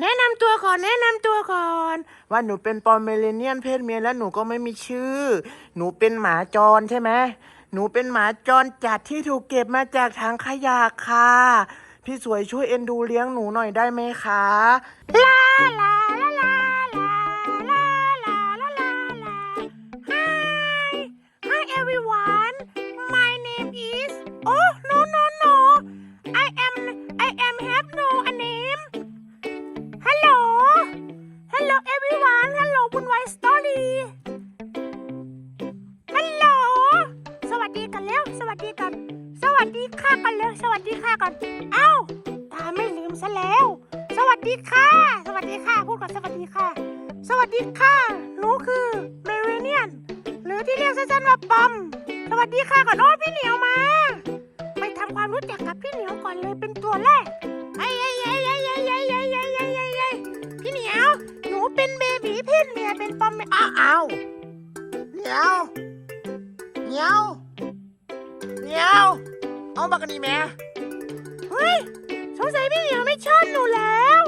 แนะนำตัวก่อนแนะนำตัวก่อน ว่าหนูเป็นปอมเมเลเนียนเพศเมียแล้วหนูก็ไม่มีชื่อ หนูเป็นหมาจรใช่ไหมหนูเป็นหมาจรจัดที่ถูกเก็บมาจากถังขยะค่ะ พี่สวยช่วยเอ็นดูเลี้ยงหนูหน่อยได้ไหมคะลาลา ดีค่ะกันแล้วสวัสดีค่ะก่อน เอ้าตาไม่ลืมซะแล้ว สวัสดีค่ะ สวัสดีค่ะพูดก่อนสวัสดีค่ะ สวัสดีค่ะหนูคือเมเรเนียนหรือที่เรียกสั้นๆว่าปอม สวัสดีค่ะก่อนโอ้พี่เหนียวมา ไปทำความรู้จักกับพี่เหนียวก่อนเลยเป็นตัวแรกไอ้ไอ้ไอ้ไอ้ไอ้ไอ้ไอ้ไอ้ไอ้ไอ้ไอ้พี่เหนียวหนูเป็นเบบีเพศเมียเป็นปอมเมอ้าวอ้าวเหนียวเหนียวเหนียว เอาบักกันดีแม่เฮ้ยสงสัยพี่เหนียวไม่ชอบหนูแล้ว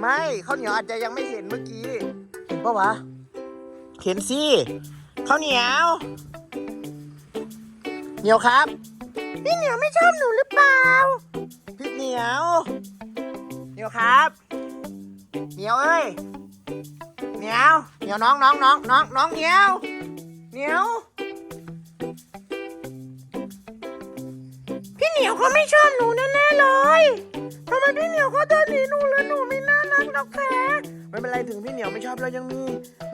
ไม่ข้าวเหนียวอาจจะยังไม่เห็นเมื่อกี้ เห็นปะวะ เห็นสิข้าวเหนียว เหนียวครับ พี่เหนียวไม่ชอบหนูหรือเปล่า พี่เหนียว เหนียวครับ เหนียวเอ้ย เหนียว เหนียวน้องน้องน้องน้องน้องเหนียว เหนียว พี่เหนียวเขาไม่ชอบหนูแน่ๆเลยทำไมพี่เหนียวเขาเดินหนีหนูเลยหนูไม่น่ารักหรอกแค่ไม่เป็นไรถึงพี่เหนียวไม่ชอบเรายังมี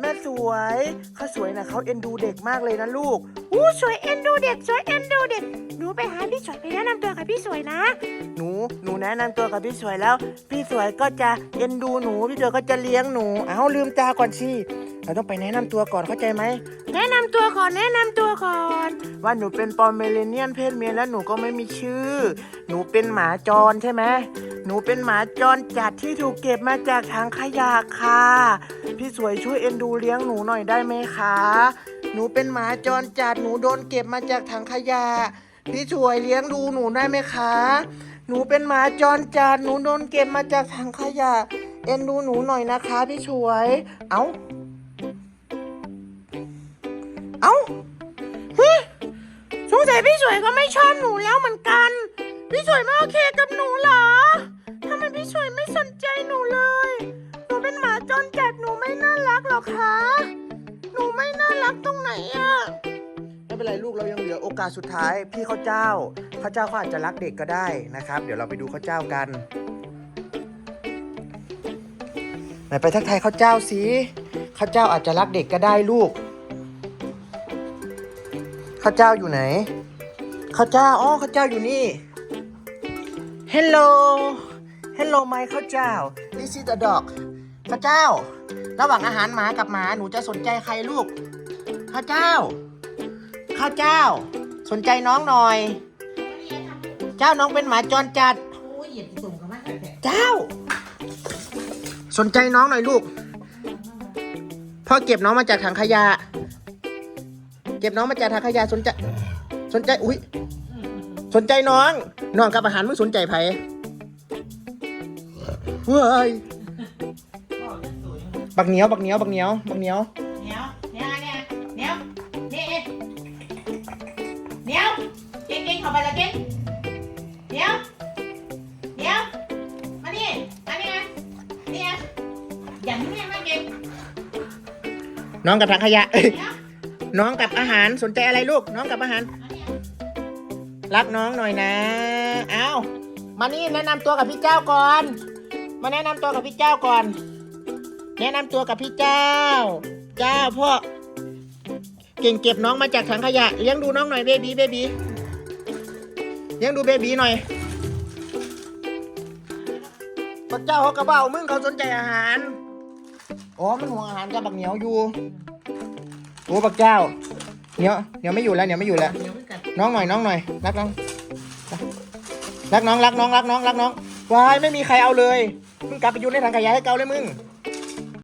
แม่สวยเขาสวยนะเขาเอ็นดูเด็กมากเลยนะลูกอู้สวยเอ็นดูเด็กสวยเอ็นดูเด็กหนูไปหาพี่สวยไปแนะนำตัวกับพี่สวยนะ หนูหนูแนะนำตัวกับพี่สวยแล้ว พี่สวยก็จะเอ็นดูหนู พี่สวยก็จะเลี้ยงหนู เอาลืมตาก่อนสิ เราต้องไปแนะนำตัวก่อนเข้าใจไหม แนะนำตัวก่อนแนะนำตัวก่อน ว่าหนูเป็นปอมเมเรเนียนเพศเมียแล้วหนูก็ไม่มีชื่อ หนูเป็นหมาจรใช่ไหมหนูเป็นหมาจรจัดที่ถูกเก็บมาจากทางขยะค่ะ พี่สวยช่วยเอ็นดูเลี้ยงหนูหน่อยได้ไหมคะ หนูเป็นหมาจรจัดหนูโดนเก็บมาจากถังขยะ พี่สวยเลี้ยงดูหนูได้ไหมคะ หนูเป็นหมาจรจัดหนูโดนเก็บมาจากถังขยะ เอ็นดูหนูหน่อยนะคะ พี่สวย เอ้าเสงสัยพี่สวยก็ไม่ชอบหนูแล้วเหมือนกัน พี่สวยไม่โอเคกับหนูเหรอทำไมพี่สวยไม่สนใจหนูเลย หนูเป็นหมาจรจัดหนูไม่น่ารักหรอคะ หนูไม่น่ารักตรงไหนอะไม่เป็นไรลูกเรายังเหลือโอกาสสุดท้าย พี่ข้าวเจ้าข้าวเจ้าเขาอาจจะรักเด็กก็ได้นะครับ เดี๋ยวเราไปดูข้าวเจ้ากันไหนไปทักทายข้าวเจ้าสิข้าวเจ้าอาจจะรักเด็กก็ได้ลูกข้าวเจ้าอยู่ไหน ข้าวเจ้า อ๋อข้าวเจ้าอยู่นี่ Hello Hello ไมข้าวเจ้า This is the dog ข้าวเจ้า ระหว่างอาหารหมากับหมาหนูจะสนใจใครลูก ข้าวเจ้า ข้าวเจ้า สนใจน้องหน่อย เจ้าน้องเป็นหมาจรจัดโอ้ยเหยียบสุ่มกับมันแต่เจ้า สนใจน้องหน่อยลูก พ่อเก็บน้องมาจากถังขยะ เก็บน้องมาจากถังขยะสนใจ สนใจอุ้ยสนใจน้องน้องกับอาหารมึงสนใจไผเฮ้ยบักเหนียวบักเหนียวบักเหนียวบักเหนียวเหนียวเหนียวเนี่ยเหนียวนี่เหนียวเก่งเก่งเข้าไปละเก่งเหนียวเหนียวมานี่มานี่นะนี่นะอย่างนี้มาเก่งน้องกับถังขยะเอ้ยเหนียวน้องกับอาหารสนใจอะไรลูก น้องกับอาหารมานี่ รักน้องหน่อยนะเอามานี่แนะนำตัวกับพี่เจ้าก่อน มาแนะนำตัวกับพี่เจ้าก่อน แนะนำตัวกับพี่เจ้า เจ้าพ่อเก่งเก็บน้องมาจากถังขยะเลี้ยงดูน้องหน่อยเบบีเบบีเลี้ยงดูเบบีหน่อยพระเจ้าเขากระเบ้ามึงเขาสนใจอาหารอ๋อมันห่วงอาหารกับบักเหนียวอยู่โอ้บักเจ้าเหนียวเหนียวไม่อยู่แล้วเหนียวไม่อยู่แล้ว น้องหน่อยน้องหน่อย รักน้อง รักน้องรักน้องรักน้องรักน้องวายไม่มีใครเอาเลยมึงกลับไปอยู่ในถังขยะให้เกาเลยมึง